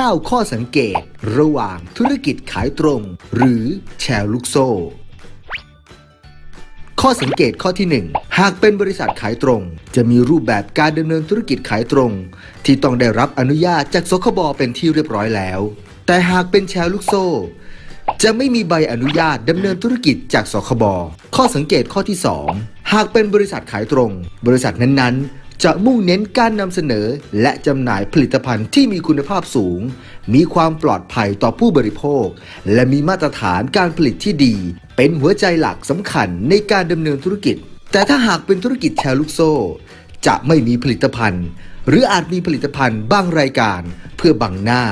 9 ข้อสังเกต ระหว่างธุรกิจขายตรง หรือแชร์ลูกโซ่ ข้อสังเกตข้อที่ 1 หากเป็นบริษัทขายตรง จะมีรูปแบบการดำเนินธุรกิจขายตรง ที่ต้องได้รับอนุญาตจากสคบเป็นที่เรียบร้อยแล้ว แต่หากเป็นแชร์ลูกโซ่ จะไม่มีใบอนุญาตดำเนินธุรกิจจากสคบข้อสังเกตข้อที่ 2 หากเป็นบริษัทขายตรง บริษัทนั้นๆ จะมุ่งเน้นการนำเสนอ และจำหน่ายผลิตภัณฑ์ที่มีคุณภาพสูง มีความปลอดภัยต่อผู้บริโภค และมีมาตรฐานการผลิตที่ดี เป็นหัวใจหลักสำคัญในการดำเนินธุรกิจ แต่ถ้าหากเป็นธุรกิจแชร์ลูกโซ่ จะไม่มีผลิตภัณฑ์ หรืออาจมีผลิตภัณฑ์บางรายการ เพื่อบังหน้า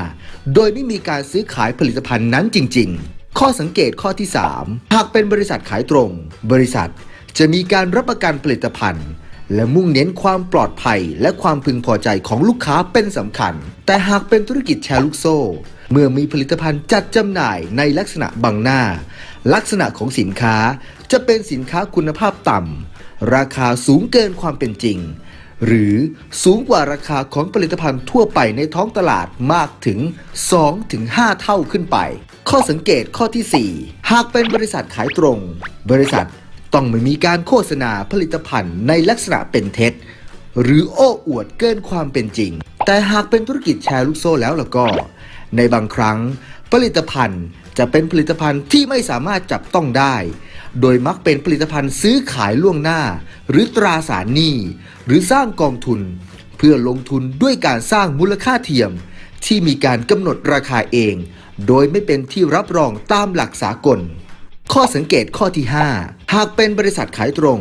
โดยไม่มีการซื้อขายผลิตภัณฑ์นั้นจริง ๆ ข้อสังเกตข้อที่ 3 หากเป็นบริษัทขายตรง บริษัทจะมีการรับประกันผลิตภัณฑ์ และมุ่งเน้นความปลอดภัยและความพึงพอใจของลูกค้าเป็นสำคัญ แต่หากเป็นธุรกิจแชร์ลูกโซ่ เมื่อมีผลิตภัณฑ์จัดจำหน่ายในลักษณะบังหน้า ลักษณะของสินค้าจะเป็นสินค้าคุณภาพต่ำ ราคาสูงเกินความเป็นจริง หรือสูงกว่าราคาของผลิตภัณฑ์ทั่วไปในท้องตลาดมากถึง 2-5 เท่าขึ้นไป ข้อสังเกตข้อที่ 4 หากเป็นบริษัทขายตรง บริษัท ต้องไม่มีการโฆษณาผลิตภัณฑ์ในลักษณะเป็นเท็จ หรือโอ้อวดเกินความเป็นจริง แต่หากเป็นธุรกิจแชร์ลูกโซ่แล้วล่ะก็ ในบางครั้ง ผลิตภัณฑ์จะเป็นผลิตภัณฑ์ที่ไม่สามารถจับต้องได้ โดยมักเป็นผลิตภัณฑ์ซื้อขายล่วงหน้า หรือตราสารหนี้หรือสร้างกองทุน เพื่อลงทุนด้วยการสร้างมูลค่าเทียม ที่มีการกำหนดราคาเอง โดยไม่เป็นที่รับรองตามหลักสากล ข้อสังเกตข้อที่ 5 หากเป็นบริษัทขายตรง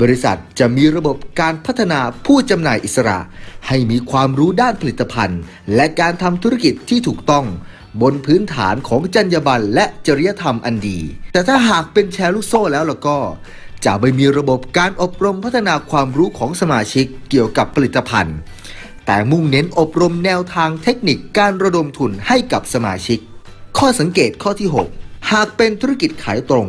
บริษัทจะมีระบบการพัฒนาผู้จำหน่ายอิสระ ให้มีความรู้ด้านผลิตภัณฑ์ และการทำธุรกิจที่ถูกต้อง บนพื้นฐานของจรรยาบรรณและจริยธรรมอันดี แต่ถ้าหากเป็นแชร์ลูกโซ่แล้วล่ะก็ จะไม่มีระบบการอบรมพัฒนาความรู้ของสมาชิกเกี่ยวกับผลิตภัณฑ์ แต่มุ่งเน้นอบรมแนวทางเทคนิคการระดมทุนให้กับสมาชิก ข้อสังเกตข้อที่ 6 หากเป็นธุรกิจขายตรง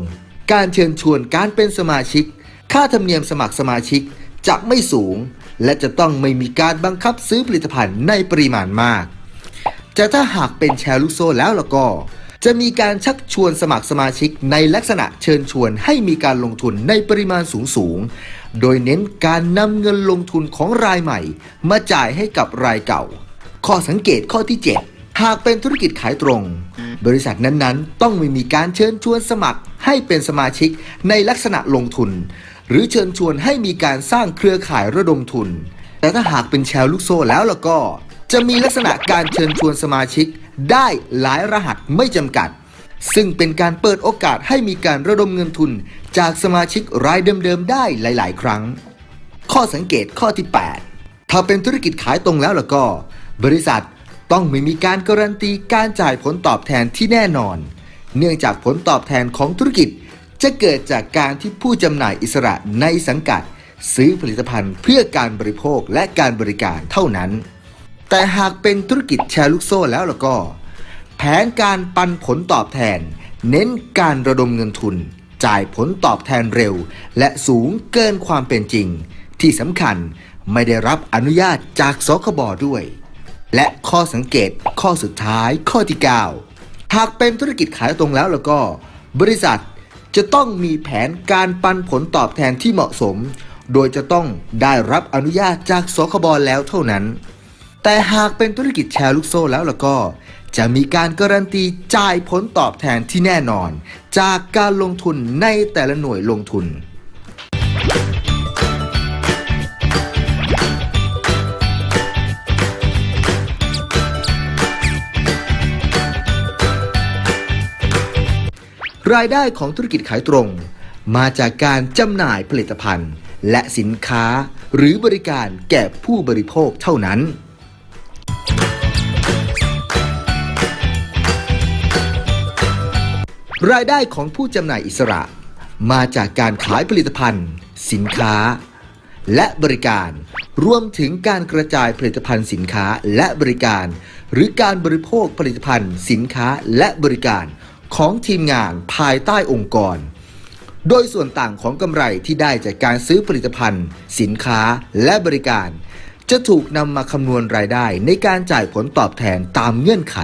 การเชิญชวนการเป็นสมาชิก ค่าธรรมเนียมสมัครสมาชิกจะไม่สูง และจะต้องไม่มีการบังคับซื้อผลิตภัณฑ์ในปริมาณมากแต่ถ้าหากเป็นแชร์ลูกโซ่แล้วล่ะก็ จะมีการชักชวนสมัครสมาชิกในลักษณะเชิญชวนให้มีการลงทุนในปริมาณสูงสูงๆโดยเน้นการนำเงินลงทุนของรายใหม่ มาจ่ายให้กับรายเก่า ข้อสังเกตข้อที่ 7 หากเป็นธุรกิจขายตรง บริษัทนั้นๆ ต้องไม่มีการเชิญชวนสมัครให้เป็นสมาชิกในลักษณะลงทุน หรือเชิญชวนให้มีการสร้างเครือข่ายระดมทุน แต่ถ้าหากเป็นแชร์ลูกโซ่แล้วล่ะก็ จะมีลักษณะการเชิญชวนสมาชิก ได้หลายรหัสไม่จำกัด ซึ่งเป็นการเปิดโอกาสให้มีการระดมเงินทุน จากสมาชิกรายเดิมๆได้หลาย ๆ ครั้ง ข้อสังเกตข้อที่ 8 ถ้าเป็นธุรกิจขายตรงแล้วล่ะก็ บริษัท ต้องไม่มีการการันตีการจ่ายผลตอบแทนที่แน่นอน เนื่องจากผลตอบแทนของธุรกิจ จะเกิดจากการที่ผู้จำหน่ายอิสระในสังกัด ซื้อผลิตภัณฑ์เพื่อการบริโภคและการบริการเท่านั้น แต่หากเป็นธุรกิจแชร์ลูกโซ่แล้วล่ะก็ แผนการปันผลตอบแทน เน้นการระดมเงินทุน จ่ายผลตอบแทนเร็ว และสูงเกินความเป็นจริง ที่สำคัญไม่ได้รับอนุญาตจากสคบด้วย และข้อสังเกตข้อสุดท้ายข้อที่ 9 หากเป็นธุรกิจขายตรงแล้วแล้วก็ บริษัทจะต้องมีแผนการปันผลตอบแทนที่เหมาะสม โดยจะต้องได้รับอนุญาตจากสคบแล้วเท่านั้น แต่หากเป็นธุรกิจแชร์ลูกโซ่แล้วล่ะก็ จะมีการการันตีจ่ายผลตอบแทนที่แน่นอน จากการลงทุนในแต่ละหน่วยลงทุน รายได้ของธุรกิจขายตรง มาจากการจำหน่ายผลิตภัณฑ์ และสินค้าหรือบริการแก่ผู้บริโภคเท่านั้น รายได้ของผู้จำหน่ายอิสระ มาจากการขายผลิตภัณฑ์ สินค้า และบริการรวมถึงการกระจายผลิตภัณฑ์สินค้าและบริการ หรือการบริโภคผลิตภัณฑ์ สินค้าและบริการ ของทีมงานภายใต้องค์กร โดยส่วนต่างของกำไรที่ได้จากการซื้อผลิตภัณฑ์ สินค้าและบริการจจะถูกนำมาคำนวณรายได้ในการจ่ายผลตอบแทนตามเงื่อนไข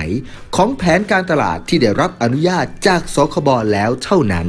ของแผนการตลาดที่ได้รับอนุญาตจากสคบแล้วเท่านั้น